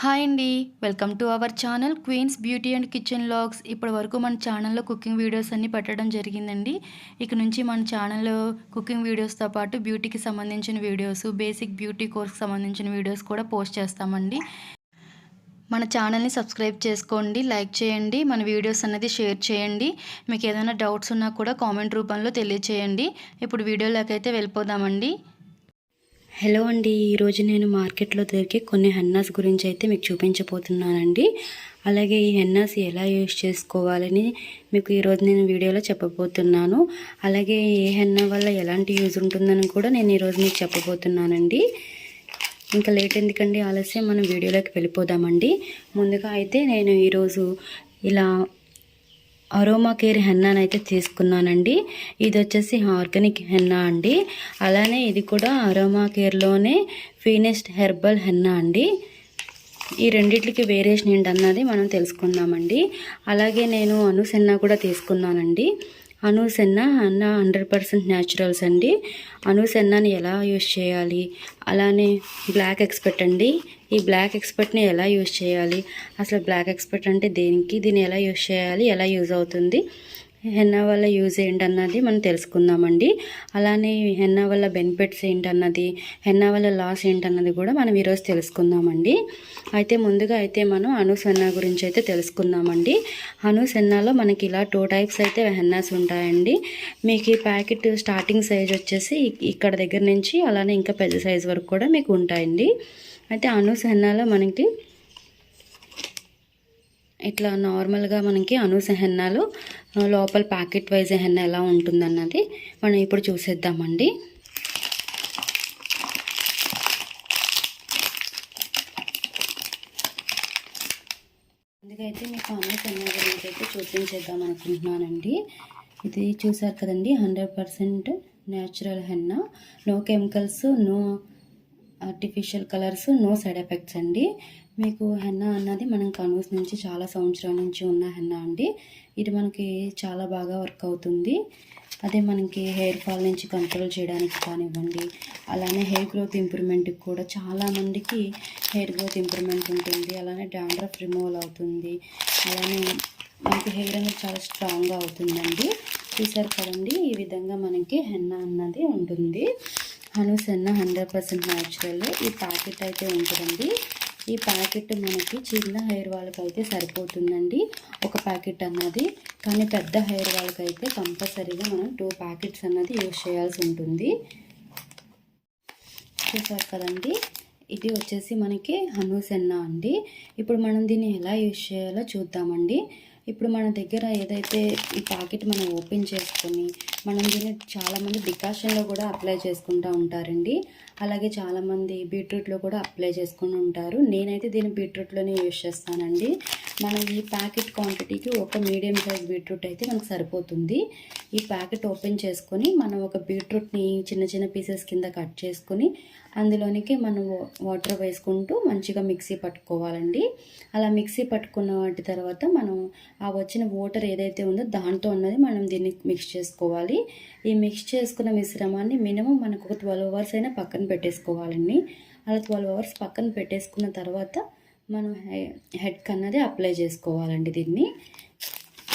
Hi అండి. Welcome to our channel queens beauty and kitchen logs ఇప్పటి వరకు మన ఛానల్లో కుకింగ్ వీడియోస్ అన్నీ పెట్టడం జరిగిందండి. ఇక నుంచి మన ఛానల్లో కుకింగ్ వీడియోస్తో పాటు బ్యూటీకి సంబంధించిన వీడియోస్ బేసిక్ బ్యూటీ కోర్స్కి సంబంధించిన వీడియోస్ కూడా పోస్ట్ చేస్తామండి. మన ఛానల్ని సబ్స్క్రైబ్ చేసుకోండి లైక్ చేయండి మన వీడియోస్ అనేది షేర్ చేయండి. మీకు ఏదైనా డౌట్స్ ఉన్నా కూడా కామెంట్ రూపంలో తెలియచేయండి. ఇప్పుడు వీడియోలోకి అయితే వెళ్ళిపోదామండి. హలో అండి ఈరోజు నేను మార్కెట్లో దొరికే కొన్ని హెన్నాస్ గురించి అయితే మీకు చూపించబోతున్నానండి. అలాగే ఈ హెన్నాస్ ఎలా యూజ్ చేసుకోవాలని మీకు ఈరోజు నేను వీడియోలో చెప్పబోతున్నాను. అలాగే ఏ హెన్నా వల్ల ఎలాంటి యూజ్ ఉంటుందని కూడా నేను ఈరోజు మీకు చెప్పబోతున్నానండి. ఇంకా లేట్ ఎందుకండి ఆలస్యం మనం వీడియోలోకి వెళ్ళిపోదామండి. ముందుగా అయితే నేను ఈరోజు ఇలా అరోమా కేర్ హెన్నాను అయితే తీసుకున్నానండి. ఇది వచ్చేసి ఆర్గానిక్ హెన్నా అండి. అలానే ఇది కూడా అరోమా కేర్లోనే ఫీనెస్ట్ హెర్బల్ హెన్నా అండి. ఈ రెండిట్లకి వేరియేషన్ ఏంటన్నది మనం తెలుసుకుందామండి. అలాగే నేను అనుసెన్నా కూడా తీసుకున్నానండి. అనుసెన్న అన్న హండ్రెడ్ పర్సెంట్ న్యాచురల్స్ అండి. అనూసెన్నాని ఎలా యూస్ చేయాలి? అలానే బ్లాక్ ఎక్స్పెక్ట్ అండి. ఈ బ్లాక్ ఎక్స్పర్ట్ని ఎలా యూజ్ చేయాలి? అసలు బ్లాక్ ఎక్స్పర్ట్ అంటే దేనికి? దీన్ని ఎలా యూజ్ చేయాలి? ఎలా యూజ్ అవుతుంది? హెన్నా వల్ల యూజ్ ఏంటన్నది మనం తెలుసుకుందామండి. అలానే హెన్నా వల్ల బెనిఫిట్స్ ఏంటన్నది? హెన్నా వల్ల లాస్ ఏంటన్నది కూడా మనం ఈరోజు తెలుసుకుందామండి. అయితే ముందుగా అయితే మనం అనూస్ హెన్నా గురించి అయితే తెలుసుకుందామండి. అనూస్ హెన్నాలో మనకి ఇలా టూ టైప్స్ అయితే హెన్నాస్ ఉంటాయండి. మీకు ఈ ప్యాకెట్ స్టార్టింగ్ సైజ్ వచ్చేసి ఇక్కడ దగ్గర నుంచి అలానే ఇంకా పెద్ద సైజ్ వరకు కూడా మీకు ఉంటాయండి. అయితే అనుసహనాలో మనకి ఇట్లా నార్మల్గా మనకి అనూస లోపల ప్యాకెట్ వైజ్ హెన్న ఎలా ఉంటుందన్నది మనం ఇప్పుడు చూసేద్దామండి. అందుకైతే మీకు అనూస్ హెన్న గురించి అయితే చూపించేద్దాం అనుకుంటున్నానండి. ఇది చూసారు కదండి hundred percent natural henna. No chemicals no artificial colours no side effects అండి. మీకు హెన్నా అన్నది మనం కనూస్ నుంచి చాలా సంవత్సరాల నుంచి ఉన్న హెన్నా అండి. ఇది మనకి చాలా బాగా వర్క్ అవుతుంది. అదే మనకి హెయిర్ ఫాల్ నుంచి కంట్రోల్ చేయడానికి కానివ్వండి అలానే హెయిర్ గ్రోత్ ఇంప్రూవ్మెంట్కి కూడా చాలామందికి హెయిర్ గ్రోత్ ఇంప్రూవ్మెంట్ ఉంటుంది. అలానే డాండ్రఫ్ రిమూవల్ అవుతుంది. అలానే మనకి హెయిర్ అనేది చాలా స్ట్రాంగ్గా అవుతుందండి. చూసారు కదండి ఈ విధంగా మనకి హెన్నా అన్నది ఉంటుంది. హనూస్ అన్న హండ్రెడ్ పర్సెంట్ న్యాచురల్. ఈ ప్యాకెట్ అయితే ఉంటుందండి. ఈ ప్యాకెట్ మనకి చిన్న హెయిర్ వాళ్ళకి అయితే సరిపోతుందండి. ఒక ప్యాకెట్ అన్నది. కానీ పెద్ద హెయిర్ వాళ్ళకి అయితే కంపల్సరీగా మనం టూ ప్యాకెట్స్ అన్నది యూజ్ చేయాల్సి ఉంటుంది. చూసారు కదండి? ఇది వచ్చేసి మనకి హనూసెన్న అండి. ఇప్పుడు మనం దీన్ని ఎలా యూజ్ చేయాలో చూద్దామండి. ఇప్పుడు మన దగ్గర ఏదైతే ఈ ప్యాకెట్ మనం ఓపెన్ చేసుకొని మనం దీన్ని చాలామంది డికాషన్లో కూడా అప్లై చేసుకుంటూ ఉంటారండి. అలాగే చాలామంది బీట్రూట్లో కూడా అప్లై చేసుకుని ఉంటారు. నేనైతే దీన్ని బీట్రూట్లోనే యూజ్ చేస్తానండి. మనం ఈ ప్యాకెట్ క్వాంటిటీకి ఒక మీడియం సైజ్ బీట్రూట్ అయితే మనకు సరిపోతుంది. ఈ ప్యాకెట్ ఓపెన్ చేసుకొని మనం ఒక బీట్రూట్ని చిన్న చిన్న పీసెస్ కింద కట్ చేసుకొని అందులోనికి మనం వాటర్ వేసుకుంటూ మంచిగా మిక్సీ పట్టుకోవాలండి. అలా మిక్సీ పట్టుకున్న వాటి తర్వాత మనం ఆ వచ్చిన వాటర్ ఏదైతే ఉందో దాంతో ఉన్నది మనం దీన్ని మిక్స్ చేసుకోవాలి. ఈ మిక్స్ చేసుకున్న మిశ్రమాన్ని మినిమం మనకు ఒక ట్వెల్వ్ అవర్స్ అయినా పక్కన పెట్టేసుకోవాలండి. అలా ట్వెల్వ్ అవర్స్ పక్కన పెట్టేసుకున్న తర్వాత మనం హెడ్కి అన్నది అప్లై చేసుకోవాలండి దీన్ని.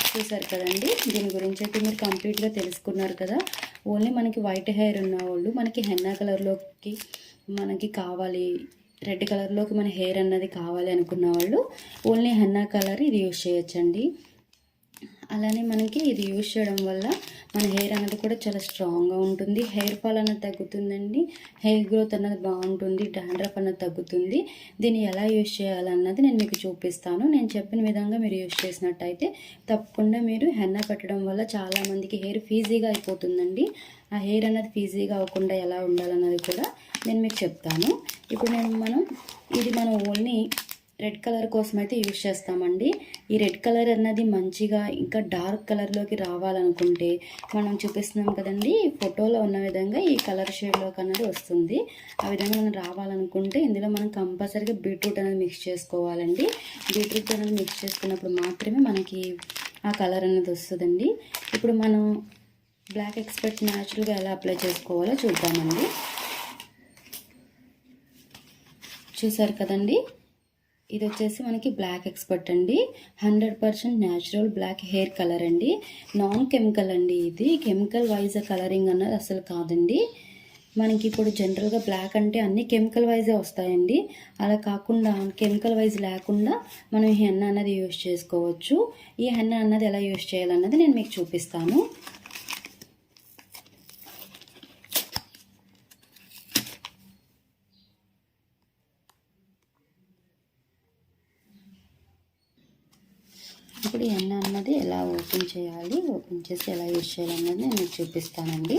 చూసారు కదండి? దీని గురించి అయితే మీరు కంప్లీట్గా తెలుసుకున్నారు కదా? ఓన్లీ మనకి వైట్ హెయిర్ ఉన్న వాళ్ళు మనకి హెన్నా కలర్లోకి మనకి కావాలి రెడ్ కలర్లోకి మన హెయిర్ అన్నది కావాలి అనుకున్న వాళ్ళు ఓన్లీ హెన్నా కలర్ ఇది యూజ్ చేయొచ్చండి. అలానే మనకి ఇది యూజ్ చేయడం వల్ల మన హెయిర్ అనేది కూడా చాలా స్ట్రాంగ్గా ఉంటుంది. హెయిర్ ఫాల్ అనేది తగ్గుతుందండి. హెయిర్ గ్రోత్ అన్నది బాగుంటుంది. డాండ్రఫ్ అన్నది తగ్గుతుంది. దీన్ని ఎలా యూజ్ చేయాలన్నది నేను మీకు చూపిస్తాను. నేను చెప్పిన విధంగా మీరు యూజ్ చేసినట్టయితే తప్పకుండా మీరు హెన్న పెట్టడం వల్ల చాలామందికి హెయిర్ ఫీజీగా అయిపోతుందండి. ఆ హెయిర్ అనేది ఫీజీగా అవ్వకుండా ఎలా ఉండాలన్నది కూడా నేను మీకు చెప్తాను. ఇప్పుడు నేను మనం ఇది మనం ఓన్లీ రెడ్ కలర్ కోసం అయితే యూజ్ చేస్తామండి. ఈ రెడ్ కలర్ అన్నది మంచిగా ఇంకా డార్క్ కలర్లోకి రావాలనుకుంటే మనం చూపిస్తున్నాం కదండి ఫోటోలో ఉన్న విధంగా ఈ కలర్ షేడ్లోకి అన్నది వస్తుంది. ఆ విధంగా మనం రావాలనుకుంటే ఇందులో మనం కంపల్సరీగా బీట్రూట్ అనేది మిక్స్ చేసుకోవాలండి. బీట్రూట్ అనేది మిక్స్ చేసుకున్నప్పుడు మాత్రమే మనకి ఆ కలర్ అనేది వస్తుందండి. ఇప్పుడు మనం బ్లాక్ ఎక్స్పర్ట్ న్యాచురల్గా ఎలా అప్లై చేసుకోవాలో చూద్దామండి. చూసారు కదండి? ఇది వచ్చేసి మనకి బ్లాక్ ఎక్స్పర్ట్ అండి. Hundred percent natural black hair colour అండి. నాన్ కెమికల్ అండి ఇది. కెమికల్ వైజ్ కలరింగ్ అన్నది అసలు కాదండి. మనకి ఇప్పుడు జనరల్గా బ్లాక్ అంటే అన్ని కెమికల్ వైజే వస్తాయండి. అలా కాకుండా కెమికల్ వైజ్ లేకుండా మనం ఈ హెన్న అన్నది యూస్ చేసుకోవచ్చు. ఈ హెన్న అన్నది ఎలా యూస్ చేయాలన్నది నేను మీకు చూపిస్తాను ఇప్పుడు ఈ ఎన్న అన్నది ఎలా ఓపెన్ చేయాలి. ఓపెన్ చేసి ఎలా యూజ్ చేయాలన్నది నేను మీకు చూపిస్తానండి.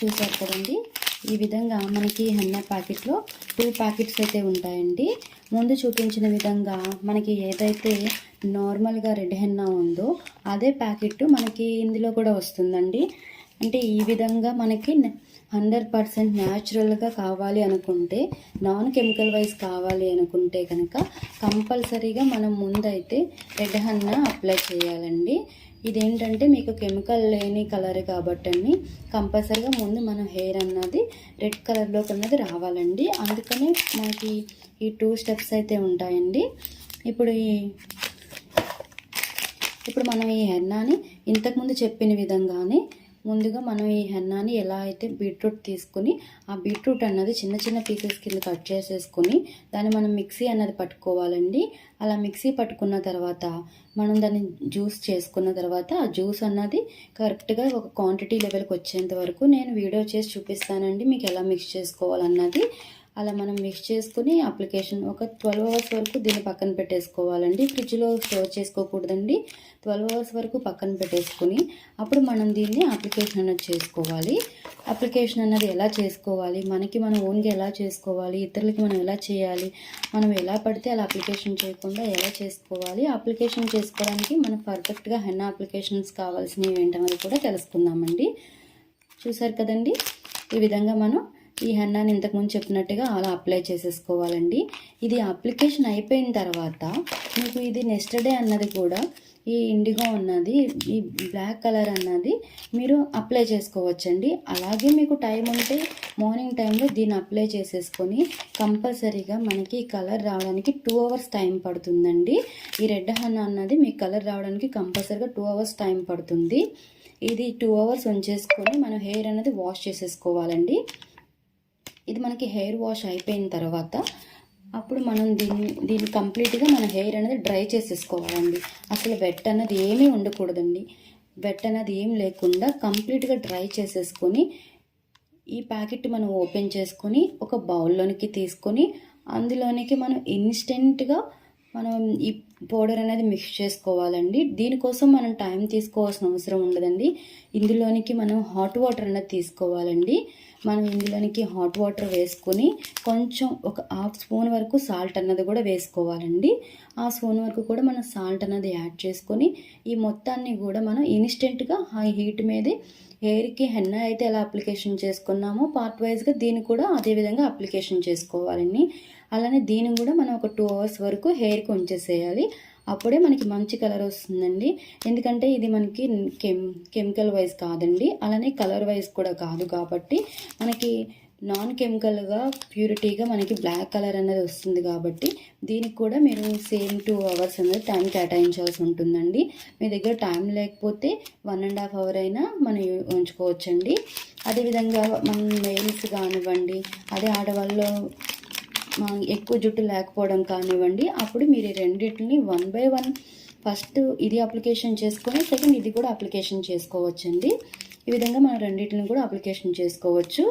చూసారు కదండి? ఈ విధంగా మనకి హెన్న ప్యాకెట్లో టూ ప్యాకెట్స్ అయితే ఉంటాయండి. ముందు చూపించిన విధంగా మనకి ఏదైతే నార్మల్గా రెడ్ హెన్న ఉందో అదే ప్యాకెట్ మనకి ఇందులో కూడా వస్తుందండి. అంటే ఈ విధంగా మనకి హండ్రెడ్ పర్సెంట్ న్యాచురల్గా కావాలి అనుకుంటే నాన్ కెమికల్ వైజ్ కావాలి అనుకుంటే కనుక కంపల్సరీగా మనం ముందైతే రెడ్ హన్న అప్లై చేయాలండి. ఇదేంటంటే మీకు కెమికల్ లేని కలర్ కాబట్టి కంపల్సరీగా ముందు మన హెయిర్ అన్నది రెడ్ కలర్లోకి అన్నది రావాలండి. అందుకనే మనకి ఈ టూ స్టెప్స్ అయితే ఉంటాయండి. ఇప్పుడు ఈ ఇప్పుడు మనం ఈ హెన్నాని ఇంతకుముందు చెప్పిన విధంగానే ముందుగా మనం ఈ హెన్నాని ఎలా అయితే బీట్రూట్ తీసుకుని ఆ బీట్రూట్ అన్నది చిన్న చిన్న పీసెస్ కింద కట్ చేసేసుకుని దాన్ని మనం మిక్సీ అన్నది పట్టుకోవాలండి. అలా మిక్సీ పట్టుకున్న తర్వాత మనం దాన్ని జ్యూస్ చేసుకున్న తర్వాత ఆ జ్యూస్ అన్నది కరెక్ట్గా ఒక క్వాంటిటీ లెవెల్కి వచ్చేంత వరకు నేను వీడియో చేసి చూపిస్తానండి మీకు ఎలా మిక్స్ చేసుకోవాలన్నది. అలా మనం మిక్స్ చేసుకుని అప్లికేషన్ ఒక ట్వెల్వ్ అవర్స్ వరకు దీన్ని పక్కన పెట్టేసుకోవాలండి. ఫ్రిడ్జ్లో స్టోర్ చేసుకోకూడదండి. ట్వెల్వ్ అవర్స్ వరకు పక్కన పెట్టేసుకుని అప్పుడు మనం దీన్ని అప్లికేషన్ అన్నది చేసుకోవాలి. అప్లికేషన్ అన్నది ఎలా చేసుకోవాలి? మనకి మనం ఓన్గా ఎలా చేసుకోవాలి? ఇతరులకి మనం ఎలా చేయాలి? మనం ఎలా పడితే అలా అప్లికేషన్ చేయకుండా ఎలా చేసుకోవాలి? అప్లికేషన్ చేసుకోవడానికి మనం పర్ఫెక్ట్గా హెన్న అప్లికేషన్స్ కావాల్సినవి ఏంటనేది కూడా తెలుసుకుందామండి. చూసారు కదండి? ఈ విధంగా మనం ఈ హెన్నాని ఇంతకుముందు చెప్పినట్టుగా అలా అప్లై చేసేసుకోవాలండి. ఇది అప్లికేషన్ అయిపోయిన తర్వాత మీకు ఇది నెక్స్ట్ డే అన్నది కూడా ఈ ఇండిగో అన్నది ఈ బ్లాక్ కలర్ అన్నది మీరు అప్లై చేసుకోవచ్చండి. అలాగే మీకు టైం ఉంటే మార్నింగ్ టైంలో దీన్ని అప్లై చేసేసుకొని కంపల్సరీగా మనకి ఈ కలర్ రావడానికి టూ అవర్స్ టైం పడుతుందండి. ఈ రెడ్ హన్న అన్నది మీకు కలర్ రావడానికి కంపల్సరీగా టూ అవర్స్ టైం పడుతుంది. ఇది టూ అవర్స్ ఉంచేసుకొని మనం హెయిర్ అనేది వాష్ చేసేసుకోవాలండి. ఇది మనకి హెయిర్ వాష్ అయిపోయిన తర్వాత అప్పుడు మనం దీన్ని దీన్ని కంప్లీట్గా మన హెయిర్ అనేది డ్రై చేసేసుకోవాలండి. అసలు వెట్ అన్నది ఏమీ ఉండకూడదండి. వెట్ అన్నది ఏం లేకుండా కంప్లీట్గా డ్రై చేసేసుకొని ఈ ప్యాకెట్ మనం ఓపెన్ చేసుకొని ఒక బౌల్లోనికి తీసుకొని అందులోనికి మనం ఇన్స్టెంట్గా మనం ఈ పౌడర్ అనేది మిక్స్ చేసుకోవాలండి. దీనికోసం మనం టైం తీసుకోవాల్సిన అవసరం ఉండదండి. ఇందులోనికి మనం హాట్ వాటర్ అనేది తీసుకోవాలండి. మనం ఇందులోనికి హాట్ వాటర్ వేసుకొని కొంచెం ఒక హాఫ్ స్పూన్ వరకు సాల్ట్ అన్నది కూడా వేసుకోవాలండి. ఆ స్పూన్ వరకు కూడా మనం సాల్ట్ అన్నది యాడ్ చేసుకొని ఈ మొత్తాన్ని కూడా మనం ఇన్స్టెంట్గా హై హీట్ మీదే హెయిర్కి హెన్న అయితే ఎలా అప్లికేషన్ చేసుకున్నామో పార్ట్ వైజ్గా దీన్ని కూడా అదే విధంగా అప్లికేషన్ చేసుకోవాలండి. అలానే దీన్ని కూడా మనం ఒక టూ అవర్స్ వరకు హెయిర్కి ఉంచేసేయాలి. అప్పుడే మనకి మంచి కలర్ వస్తుందండి. ఎందుకంటే ఇది మనకి కెమ్ కెమికల్ వైజ్ కాదండి. అలానే కలర్ వైజ్ కూడా కాదు కాబట్టి మనకి నాన్ కెమికల్గా ప్యూరిటీగా మనకి బ్లాక్ కలర్ అనేది వస్తుంది కాబట్టి దీనికి కూడా మీరు సేమ్ టూ అవర్స్ అనేది టైం కేటాయించాల్సి ఉంటుందండి. మీ దగ్గర టైం లేకపోతే వన్ అండ్ హాఫ్ అవర్ అయినా మనం ఉంచుకోవచ్చండి. అదేవిధంగా మనం మెయిల్స్ కానివ్వండి అదే ఆడవాళ్ళు ఎక్కువ జుట్టు లేకపోవడం కానివ్వండి అప్పుడు మీరు ఈ రెండింటిని వన్ బై వన్ ఫస్ట్ ఇది అప్లికేషన్ చేసుకొని సెకండ్ ఇది కూడా అప్లికేషన్ చేసుకోవచ్చండి. ఈ విధంగా మనం రెండింటిని కూడా అప్లికేషన్ చేసుకోవచ్చు.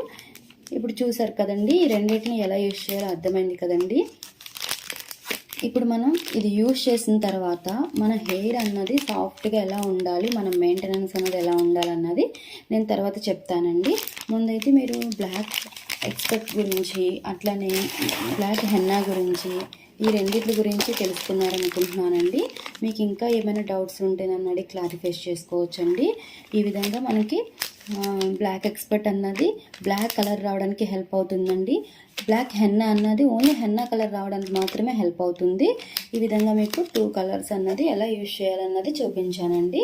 ఇప్పుడు చూసారు కదండి ఈ రెండింటిని ఎలా యూజ్ చేయాలో అర్థమైంది కదండి. ఇప్పుడు మనం ఇది యూజ్ చేసిన తర్వాత మన హెయిర్ అన్నది సాఫ్ట్గా ఎలా ఉండాలి మన మెయింటెనెన్స్ అన్నది ఎలా ఉండాలన్నది నేను తర్వాత చెప్తానండి. ముందైతే మీరు బ్లాక్ ఎక్స్పెక్ట్ గురించి అట్లనే బ్లాక్ హెన్నా గురించి ఈ రెండింటి గురించి తెలుసుకున్నారనుకుంటున్నానండి. మీకు ఇంకా ఏమైనా డౌట్స్ ఉంటే నన్ను అడిగి క్లారిఫై చేసుకోవచ్చండి. ఈ విధంగా మనకి బ్లాక్ ఎక్స్పర్ట్ అన్నది బ్లాక్ కలర్ రావడానికి హెల్ప్ అవుతుందండి. బ్లాక్ హెన్నా అన్నది ఓన్లీ హెన్నా కలర్ రావడానికి మాత్రమే హెల్ప్ అవుతుంది. ఈ విధంగా మీకు టూ కలర్స్ అన్నది ఎలా యూజ్ చేయాలన్నది చూపించానండి.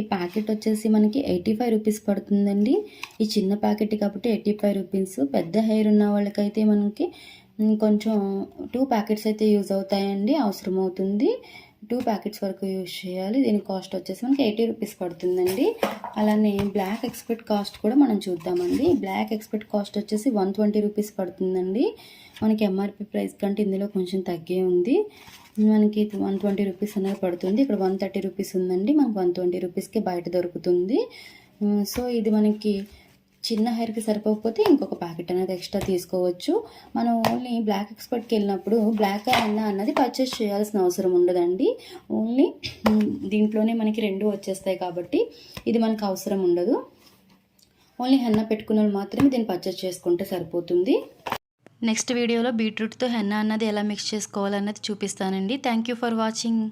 ఈ ప్యాకెట్ వచ్చేసి మనకి ఎయిటీ ఫైవ్ రూపీస్ పడుతుందండి. ఈ చిన్న ప్యాకెట్ కాబట్టి ఎయిటీ ఫైవ్ రూపీస్. పెద్ద హెయిర్ ఉన్న వాళ్ళకైతే మనకి కొంచెం టూ ప్యాకెట్స్ అయితే యూజ్ అవుతాయండి. అవసరం అవుతుంది టూ ప్యాకెట్స్ వరకు యూజ్ చేయాలి. దీని కాస్ట్ వచ్చేసి మనకి ఎయిటీ రూపీస్ పడుతుందండి. అలానే బ్లాక్ ఎక్స్పెక్ట్ కాస్ట్ కూడా మనం చూద్దామండి. బ్లాక్ ఎక్స్పెక్ట్ కాస్ట్ వచ్చేసి వన్ ట్వంటీ రూపీస్ పడుతుందండి. మనకి ఎంఆర్పి ప్రైస్ కంటే ఇందులో కొంచెం తగ్గే ఉంది. మనకి వన్ ట్వంటీ రూపీస్ అనేది పడుతుంది. ఇక్కడ వన్ థర్టీ రూపీస్ ఉందండి. మనకు వన్ ట్వంటీ రూపీస్కి బయట దొరుకుతుంది. సో ఇది మనకి చిన్న హెయిర్కి సరిపోకపోతే ఇంకొక ప్యాకెట్ అనేది ఎక్స్ట్రా తీసుకోవచ్చు. మనం ఓన్లీ బ్లాక్ ఎక్స్పర్ట్కి వెళ్ళినప్పుడు బ్లాక్ అయినా అన్నది పర్చేస్ చేయాల్సిన అవసరం ఉండదండి. ఓన్లీ దీంట్లోనే మనకి రెండు వచ్చేస్తాయి కాబట్టి ఇది మనకు అవసరం ఉండదు. ఓన్లీ హెన్న పెట్టుకున్న వాళ్ళు మాత్రమే దీన్ని పర్చేస్ చేసుకుంటే సరిపోతుంది. నెక్స్ట్ వీడియోలో బీట్రూట్తో హెన్న అన్నది ఎలా మిక్స్ చేసుకోవాలన్నది చూపిస్తానండి. Thank you for watching